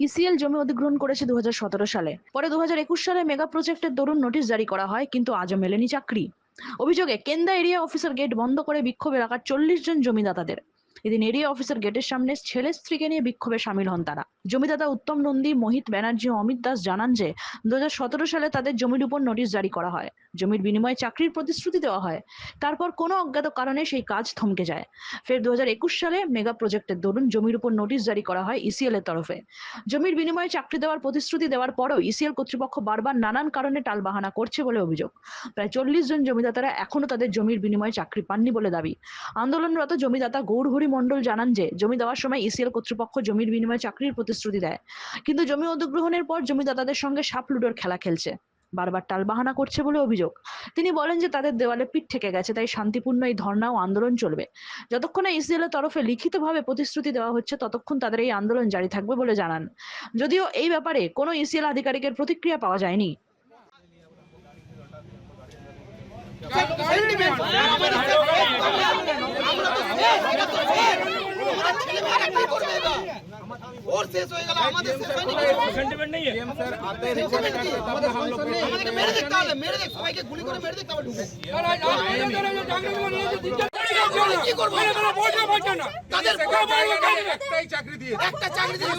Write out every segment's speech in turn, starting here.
ECL জমি অধিগ্রহণ করেছে দু হাজার সতেরো সালে। পরে দুহাজার একুশ সালে মেগা প্রজেক্টের দরুন নোটিশ জারি করা হয়, কিন্তু আজও মেলেনি চাকরি। অভিযোগে কেন্দা এরিয়া অফিসার গেট বন্ধ করে বিক্ষোভ এলাকার চল্লিশ জন জমিদাতাদের। এদিন এরিয়া অফিসার গেটের সামনে ছেলে স্ত্রীকে নিয়ে বিক্ষোভে সামিল হন তারা। জমিদাতা উত্তম নন্দী, মোহিত ব্যানার্জি ও অমিত দাস জানান যে দু সালে তাদের জমির উপর নোটিশ জারি করা হয়। জমির বিনিময়ে চাকরির প্রতিশ্রুতি দেওয়া হয়। তারপর কোনো অজ্ঞাত কারণে সেই কাজ থমকে যায়। ফের দু সালে মেগা প্রজেক্টের দরুন জমির উপর নোটিশ জারি করা হয় ইসিএল এর তরফে। জমির বিনিময়ে চাকরি দেওয়ার প্রতিশ্রুতি দেওয়ার পরেও ইসিএল কর্তৃপক্ষ বারবার নানান কারণে টালবাহানা করছে বলে অভিযোগ। প্রায় চল্লিশ জন জমিদাতারা এখনও তাদের জমির বিনিময়ে চাকরি পাননি বলে দাবি। আন্দোলনরত জমিদাতা গৌরহরি মণ্ডল জানান যে, জমি দেওয়ার সময় ইসিএল কর্তৃপক্ষ জমির বিনিময়ে চাকরির প্রতিশ্রুতি দেয়। কিন্তু জমি অধিগ্রহণের পর জমিদাতাদের সঙ্গে সাপ লুডোর খেলা খেলছে। বারবার টালবাহানা করছে বলে অভিযোগ। তিনি বলেন যে, তাদের দেওয়ালে পিঠ থেকে গেছে, তাই শান্তিপূর্ণ এই ধর্ণা ও আন্দোলন চলবে। যতক্ষণ এর তরফে লিখিতভাবে প্রতিশ্রুতি দেওয়া হচ্ছে, ততক্ষণ তাদের এই আন্দোলন জারি থাকবে বলে জানান। যদিও এই ব্যাপারে কোনো ইসিএল আধিকারিকের প্রতিক্রিয়া পাওয়া যায়নি। ওর শেষ হয়ে গেল আমাদের শেষ হয়নি सेंटीमेंट नहीं है সর আতে রিপোর্ট আমাদের আমাদেরকে মেরে দেখতে হবে মেরে দেখ সবাইকে গুলি করে মেরে দেখতে হবে ঢুকে কি করবো তাদের একটাই চাকরি দিয়ে একটা চাকরি দিয়ে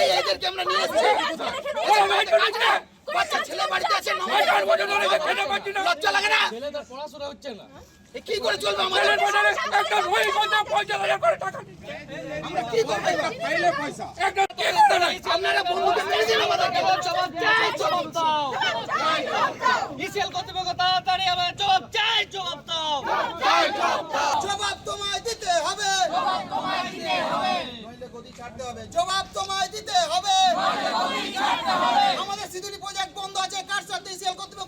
এই এদেরকে আমরা নিয়ে এসেছি কাজ না বাচ্চা ছেলে বাড়িতে আছে নয় লজ্জা লাগে না? ছেলেদের পড়াশোনা হচ্ছে না। এ কি করে চলবে আমাদের? আমরা কি করব? পাইলে পয়সা। আপনারা বন্ধুকে মেরেছেন আমাদেরকে। জবাব চাই জবাব দাও। ইসিএল কর্তৃপক্ষ তাড়াতাড়ি আমার জবাব চাই জবাব দাও। জবাব তোমায় দিতে হবে। জবাব তোমায় দিতে হবে। নইলে গদি ছাড়তে হবে। জবাব তোমায় দিতে হবে। নইলে গদি ছাড়তে হবে। আমাদের সিধুলি